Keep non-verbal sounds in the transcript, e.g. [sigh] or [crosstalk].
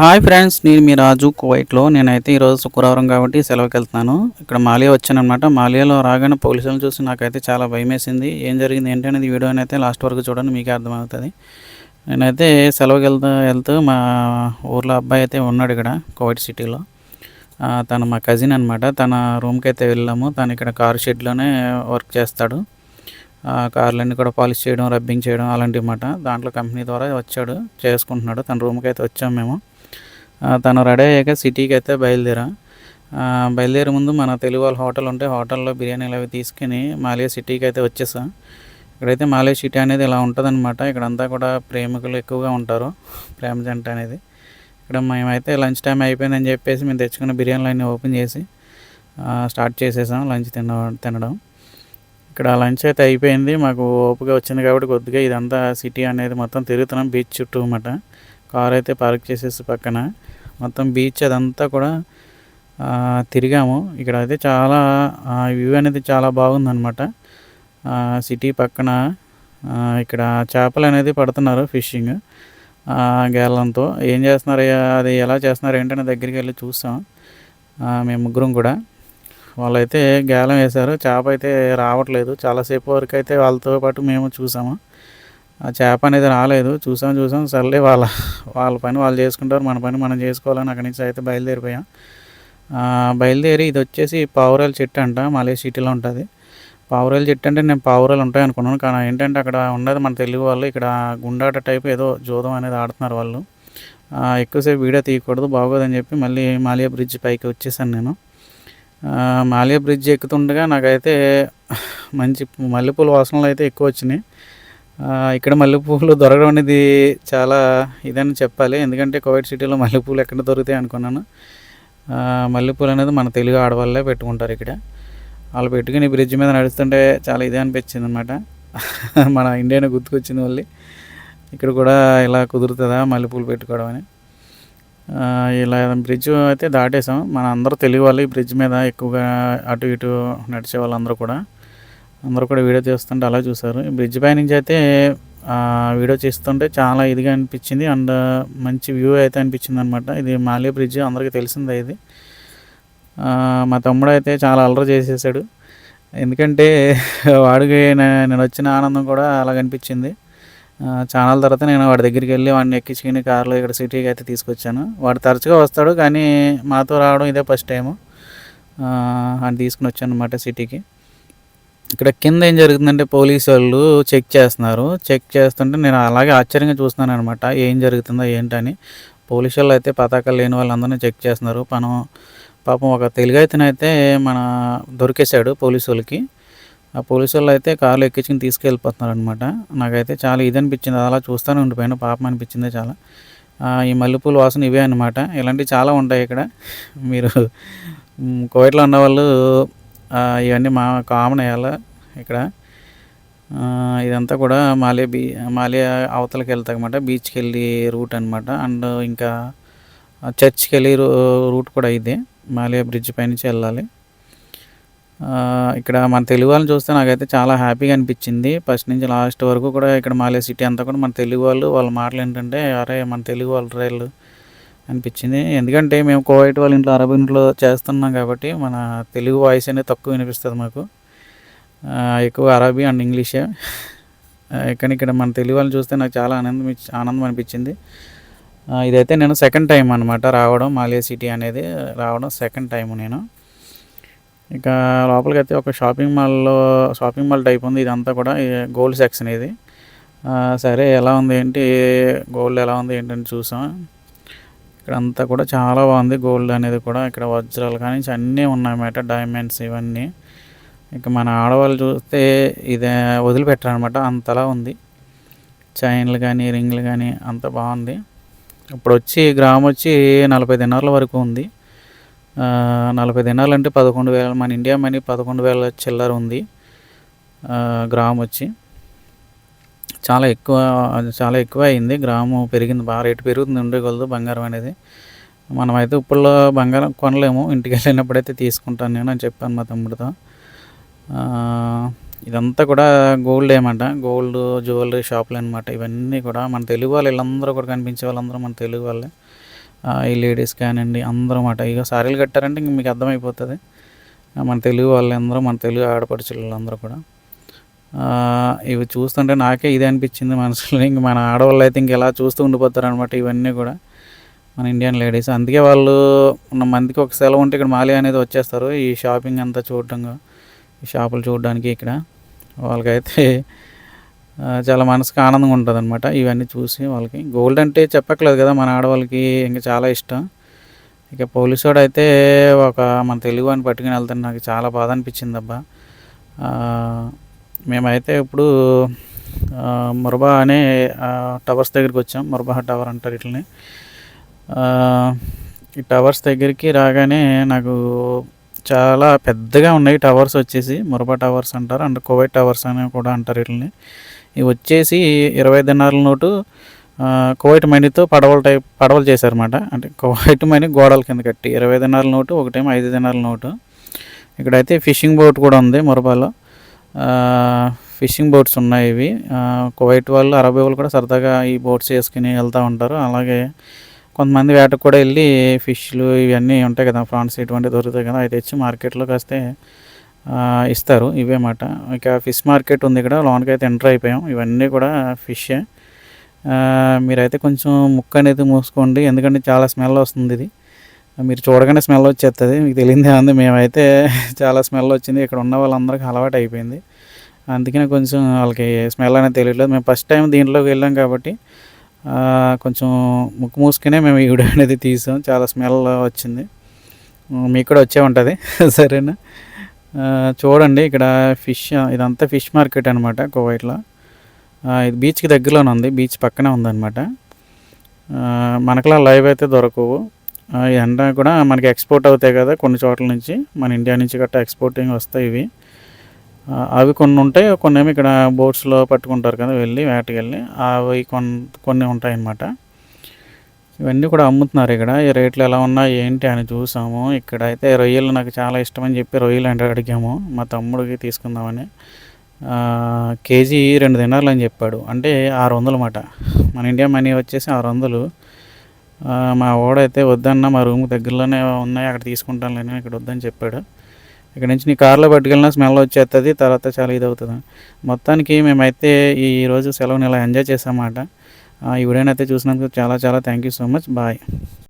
Hi friends నేను మీ రాజు కువైట్లో. నేనైతే ఈరోజు శుక్రవారం కాబట్టి సెలవుకి వెళ్తున్నాను ఇక్కడ మాలియా వచ్చానమాట మాలియాలో రాగానే పోలీసులను చూసి నాకైతే చాలా భయం వేసింది ఏం జరిగింది ఏంటనేది అనేది అయితే లాస్ట్ వరకు చూడండి మీకే అర్థమవుతుంది. నేనైతే సెలవుకి వెళ్తూ వెళ్తూ మా ఊర్లో అబ్బాయి అయితే ఉన్నాడు ఇక్కడ కువైట్ సిటీలో. తను మా కజిన్ అనమాట తన రూమ్కి అయితే వెళ్ళాము. తను ఇక్కడ కార్ షెడ్లోనే వర్క్ చేస్తాడు. కార్లన్నీ కూడా పాలిష్ చేయడం రబ్బింగ్ చేయడం అలాంటివి మాట దాంట్లో కంపెనీ ద్వారా వచ్చాడు చేసుకుంటున్నాడు. తన రూమ్కి అయితే వచ్చాము మేము. తను రెడీ అయ్యాక సిటీకి అయితే బయలుదేరా బయలుదేరే ముందు మన తెలుగు వాళ్ళ హోటల్ ఉంటే హోటల్లో బిర్యానీలు అవి తీసుకుని మాలియా సిటీకి అయితే వచ్చేసా. ఇక్కడైతే మాలియా సిటీ అనేది ఇలా ఉంటుందన్నమాట. ఇక్కడంతా కూడా ప్రేమికులు ఎక్కువగా ఉంటారు ప్రేమ జంట అనేది. ఇక్కడ మేమైతే లంచ్ టైం అయిపోయిందని చెప్పేసి మేము తెచ్చుకున్న బిర్యానీలు అన్నీ ఓపెన్ చేసి స్టార్ట్ చేసేసాం లంచ్ తిన తినడం. ఇక్కడ లంచ్ అయితే అయిపోయింది. మాకు ఓపిక వచ్చింది కాబట్టి కొద్దిగా ఇదంతా సిటీ అనేది మొత్తం తిరుగుతున్నాం బీచ్ చుట్టూ అన్నమాట. కార్ అయితే పార్క్ చేసేసి పక్కన. మొత్తం బీచ్ అదంతా కూడా తిరిగాము. ఇక్కడ అయితే చాలా వ్యూ అనేది చాలా బాగుందనమాట సిటీ పక్కన ఇక్కడ చేపలు అనేది పడుతున్నారు ఫిషింగ్ గేలంతో ఏం చేస్తున్నారు అది ఎలా చేస్తున్నారు ఏంటనే దగ్గరికి వెళ్ళి చూసాం మేము ముగ్గురం కూడా. వాళ్ళైతే గేలం వేశారు. చేప అయితే రావట్లేదు. చాలాసేపు వరకు అయితే వాళ్ళతో పాటు మేము చూసాము. ఆ చేప అనేది రాలేదు. చూసాం చూసాం. సర్లే వాళ్ళ వాళ్ళ పని వాళ్ళు చేసుకుంటారు. మన పని మనం చేసుకోవాలని అక్కడి నుంచి అయితే బయలుదేరిపోయాం. బయలుదేరి ఇది వచ్చేసి పావురాల చెట్టు అంట. మలే సిటీలో ఉంటుంది. పావురాల చెట్టు అంటే నేను పావురాలు ఉంటాయి అనుకున్నాను. కానీ ఏంటంటే అక్కడ ఉన్నది మన తెలుగు వాళ్ళు ఇక్కడ గుండాట టైప్ ఏదో జోదం అనేది ఆడుతున్నారు వాళ్ళు. ఎక్కువసేపు వీడియో తీయకూడదు బాగోదని చెప్పి మళ్ళీ మాలియా బ్రిడ్జ్ పైకి వచ్చేసాను నేను. మాలియా బ్రిడ్జ్ ఎక్కుతుండగా నాకైతే మంచి మల్లెపూల వాసనలు అయితే ఎక్కువ వచ్చినాయి. ఇక్కడ మల్లెపూలు దొరకడం అనేది చాలా ఇదని చెప్పాలి. ఎందుకంటే కోవిడ్ సిటీలో మల్లెపూలు ఎక్కడ దొరుకుతాయి అనుకున్నాను. మల్లెపూలు అనేది మన తెలుగు ఆడవాళ్ళే పెట్టుకుంటారు ఇక్కడ. వాళ్ళు పెట్టుకుని బ్రిడ్జ్ మీద నడుస్తుంటే చాలా ఇదే అనిపించింది అనమాట [laughs] మన ఇండియానే గుర్తుకొచ్చింది వాళ్ళు. ఇక్కడ కూడా ఇలా కుదురుతుందా మల్లెపూలు పెట్టుకోవడం అని? ఇలా బ్రిడ్జ్ అయితే దాటేసాం. మన అందరూ తెలుగు వాళ్ళు ఈ బ్రిడ్జ్ మీద ఎక్కువగా అటు ఇటు నడిచే వాళ్ళందరూ కూడా. అందరూ కూడా వీడియో చేస్తుంటే అలా చూసారు బ్రిడ్జ్ పై నుంచి అయితే వీడియో చేస్తుంటే చాలా ఇదిగా అనిపించింది. అండ్ మంచి వ్యూ అయితే అనిపించింది అనమాట ఇది మాలియా బ్రిడ్జ్ అందరికీ తెలిసిందే ఇది. మా తమ్ముడు అయితే చాలా అల్లరి చేసేసాడు. ఎందుకంటే వాడికి నేను వచ్చిన ఆనందం కూడా అలాగ అనిపించింది. చాలా తర్వాత నేను వాడి దగ్గరికి వెళ్ళి వాడిని ఎక్కించుకుని కారులో ఇక్కడ సిటీకి అయితే తీసుకొచ్చాను. వాడు తరచుగా వస్తాడు కానీ మాతో రావడం ఇదే ఫస్ట్ టైము. అని తీసుకుని వచ్చాను అనమాట సిటీకి. ఇక్కడ కింద ఏం జరుగుతుందంటే పోలీసు వాళ్ళు చెక్ చేస్తున్నారు. చెక్ చేస్తుంటే నేను అలాగే ఆశ్చర్యంగా చూస్తున్నాను అనమాట ఏం జరుగుతుందో ఏంటని. పోలీసు వాళ్ళు అయితే పతాకాలు లేని వాళ్ళందరినీ చెక్ చేస్తున్నారు. మనం పాపం ఒక తెలుగైతేనైతే అయితే మన దొరికేశాడు పోలీసు వాళ్ళకి. ఆ పోలీసు వాళ్ళు అయితే కారులో ఎక్కించుకుని తీసుకెళ్ళిపోతున్నారు అనమాట నాకైతే చాలా ఇది అనిపించింది. అలా చూస్తూనే ఉండిపోయాను. పాపం అనిపించింది చాలా. ఈ మల్లెపూల వాసన ఇవే అనమాట ఇలాంటివి చాలా ఉంటాయి ఇక్కడ. మీరు కోవిడ్లో ఉన్న వాళ్ళు ఇవన్నీ మా కామన్ అయ్యాల ఇక్కడ. ఇదంతా కూడా మాలే బీ మాలే అవతలకి వెళ్తామన్నమాట బీచ్కి వెళ్ళి రూట్ అనమాట అండ్ ఇంకా చర్చ్కి వెళ్ళి రూ- రూట్ కూడా ఇదే. మాలే బ్రిడ్జ్ పైనుంచి వెళ్ళాలి. ఇక్కడ మన తెలుగు వాళ్ళని చూస్తే నాకైతే చాలా హ్యాపీగా అనిపించింది. ఫస్ట్ నుంచి లాస్ట్ వరకు కూడా ఇక్కడ మాలే సిటీ అంతా కూడా మన తెలుగు వాళ్ళు వాళ్ళ మాటలు ఏంటంటే అరే మన తెలుగు వాళ్ళ రైళ్ళు అనిపించింది. ఎందుకంటే మేము కోవైట్ వాళ్ళ ఇంట్లో అరబ్ ఇంట్లో చేస్తున్నాం కాబట్టి మన తెలుగు వాయిస్ అనేది తక్కువ వినిపిస్తుంది మాకు. ఎక్కువ అరబీ అండ్ ఇంగ్లీషే. కానీ ఇక్కడ మన తెలుగు వాళ్ళని చూస్తే నాకు చాలా ఆనందం ఆనందం అనిపించింది. ఇదైతే నేను సెకండ్ టైం అనమాట రావడం మాలియా సిటీ అనేది రావడం సెకండ్ టైం నేను. ఇక లోపలికి అయితే ఒక షాపింగ్ మాల్లో షాపింగ్ మాల్ టైప్ ఉంది ఇదంతా కూడా గోల్డ్ సెక్షన్ ఇది. సరే ఎలా ఉంది ఏంటి గోల్డ్ ఎలా ఉంది ఏంటని చూసాం. ఇక్కడ అంతా కూడా చాలా బాగుంది. గోల్డ్ అనేది కూడా ఇక్కడ వజ్రాలు కానీ అన్నీ ఉన్నాయన్నమాట డైమండ్స్ ఇవన్నీ. ఇక మన ఆడవాళ్ళు చూస్తే ఇదే వదిలిపెట్టారు అనమాట అంతలా ఉంది. చైన్లు కానీ రింగ్లు కానీ అంత బాగుంది. ఇప్పుడు వచ్చి గ్రామ్ వచ్చి నలభై దినాల వరకు ఉంది. నలభై దినాలు అంటే పదకొండు వేల మన ఇండియా మనీ పదకొండు వేల చిల్లర ఉంది. గ్రామ్ వచ్చి చాలా ఎక్కువ చాలా ఎక్కువ అయింది గ్రాము పెరిగింది బాగా రేటు పెరుగుతుంది ఉండే కొలది బంగారం అనేది. మనమైతే ఇప్పుడులో బంగారం కొనలేము ఇంటికి వెళ్ళినప్పుడైతే తీసుకుంటాను నేను అని చెప్పాను మా తమ్ముడితో. ఇదంతా కూడా గోల్డ్ ఏమంట గోల్డ్ జ్యువెలరీ షాపులు అనమాట ఇవన్నీ కూడా మన తెలుగు వాళ్ళు వీళ్ళందరూ కూడా కనిపించే వాళ్ళందరూ మన తెలుగు వాళ్ళే. ఈ లేడీస్ కానివ్వండి అందరూ మాట ఇక సారీలు కట్టారంటే ఇంక మీకు అర్థమైపోతుంది. మన తెలుగు వాళ్ళందరూ మన తెలుగు ఆడపడుచులందరూ కూడా. ఇవి చూస్తుంటే నాకే ఇది అనిపించింది మనసులో. ఇంక మన ఆడవాళ్ళు అయితే ఇంక ఎలా చూస్తూ ఉండిపోతారు అనమాట ఇవన్నీ కూడా మన ఇండియన్ లేడీస్. అందుకే వాళ్ళు ఉన్న మందికి ఒక సెలవు ఉంటే ఇక్కడ మాలి అనేది వచ్చేస్తారు. ఈ షాపింగ్ అంతా చూడటం ఈ షాపులు చూడడానికి ఇక్కడ వాళ్ళకైతే చాలా మనసుకు ఆనందంగా ఉంటుంది అనమాట ఇవన్నీ చూసి వాళ్ళకి గోల్డ్ అంటే చెప్పక్కర్లేదు కదా మన ఆడవాళ్ళకి ఇంకా చాలా ఇష్టం. ఇక పోలీసు వాడు అయితే ఒక మన తెలుగు అని పట్టుకుని వెళ్తాను నాకు చాలా బాధ అనిపించింది అబ్బా. మేమైతే ఇప్పుడు మురబా అనే టవర్స్ దగ్గరికి వచ్చాం. మురబా టవర్ అంటారు ఇట్లని ఈ టవర్స్ దగ్గరికి రాగానే నాకు చాలా పెద్దగా ఉన్నాయి టవర్స్ వచ్చేసి. మురబా టవర్స్ అంటారు అండ్ కువైట్ టవర్స్ అని కూడా అంటారు వీటిని ఇవి వచ్చేసి ఇరవై దినాల నోటు కువైట్ మనీతో పడవలు టైప్ పడవలు చేశారన్నమాట. అంటే కువైట్ మనీ గోడల కింద కట్టి ఇరవై దినాల నోటు ఒకటేమో ఐదు దినాల నోటు. ఇక్కడైతే ఫిషింగ్ బోట్ కూడా ఉంది మురబాలో. ఫిషింగ్ బోట్స్ ఉన్నాయి ఇవి. కువైట్ వాళ్ళు అరబ్ వాళ్ళు కూడా సరదాగా ఈ బోట్స్ వేసుకుని వెళ్తూ ఉంటారు. అలాగే కొంతమంది వేటకు కూడా వెళ్ళి ఫిష్లు ఇవన్నీ ఉంటాయి కదా ఫ్రాన్స్ ఇటువంటివి దొరుకుతాయి కదా అవి తెచ్చి మార్కెట్లో కాస్తే ఇస్తారు ఇవే మాట. ఇక ఫిష్ మార్కెట్ ఉంది ఇక్కడ లోనికి అయితే ఎంటర్ అయిపోయాం. ఇవన్నీ కూడా ఫిషే మీరైతే కొంచెం ముక్క అనేది మూసుకోండి ఎందుకంటే చాలా స్మెల్ వస్తుంది ఇది. మీరు చూడగానే స్మెల్ వచ్చేస్తుంది మీకు తెలియదే ఉంది. మేమైతే [laughs] చాలా స్మెల్ వచ్చింది. ఇక్కడ ఉన్న వాళ్ళందరికీ అలవాటు అయిపోయింది. అందుకనే కొంచెం వాళ్ళకి స్మెల్ అనేది తెలియట్లేదు. మేము ఫస్ట్ టైం దీంట్లోకి వెళ్ళాం కాబట్టి కొంచెం ముక్కు మూసుకునే మేము ఈ వీడియో అనేది తీసాం. చాలా స్మెల్ వచ్చింది. మీకు కూడా వచ్చే ఉంటుంది. [laughs] సరేనా? చూడండి. ఇక్కడ ఫిష్ ఇదంతా ఫిష్ మార్కెట్ అనమాట కువైట్లో. ఇది బీచ్కి దగ్గరలోనే ఉంది. బీచ్ పక్కనే ఉందన్నమాట. మనకులా లైవ్ అయితే దొరకవు. ఎండ కూడా మనకి ఎక్స్పోర్ట్ అవుతాయి కదా కొన్ని చోట్ల నుంచి. మన ఇండియా నుంచి గట్టా ఎక్స్పోర్టింగ్ వస్తాయి ఇవి. అవి కొన్ని ఉంటాయి కొన్ని ఏమో ఇక్కడ బోట్స్లో పట్టుకుంటారు కదా వెళ్ళి వేటకి వెళ్ళి. అవి కొన్ని కొన్ని ఉంటాయి అన్నమాట ఇవన్నీ కూడా అమ్ముతున్నారు ఇక్కడ. ఈ రేట్లు ఎలా ఉన్నాయి ఏంటి అని చూసాము. ఇక్కడ అయితే రొయ్యలు నాకు చాలా ఇష్టం అని చెప్పి రొయ్యలు అంటే అడిగాము. మా తమ్ముడికి తీసుకుందామని. కేజీ రెండు తినాలని అని చెప్పాడు. అంటే ఆరు వందలు అన్నమాట. మన ఇండియా మనీ వచ్చేసి ఆరు వందలు. మా ఓడైతే వద్దన్న మా రూమ్ దగ్గరలోనే ఉన్నాయి అక్కడ తీసుకుంటాను లేని ఇక్కడ వద్దని చెప్పాడు. ఇక్కడ నుంచి నీ కార్లో పట్టుకెళ్ళినా స్మెల్ వచ్చేస్తుంది తర్వాత చాలా ఇది అవుతుంది మొత్తానికి మేమైతే ఈ రోజు సెలవుని ఇలా ఎంజాయ్ చేసామాట ఈ వీడియోని అయితే చూసినందుకు చాలా చాలా thank you so much bye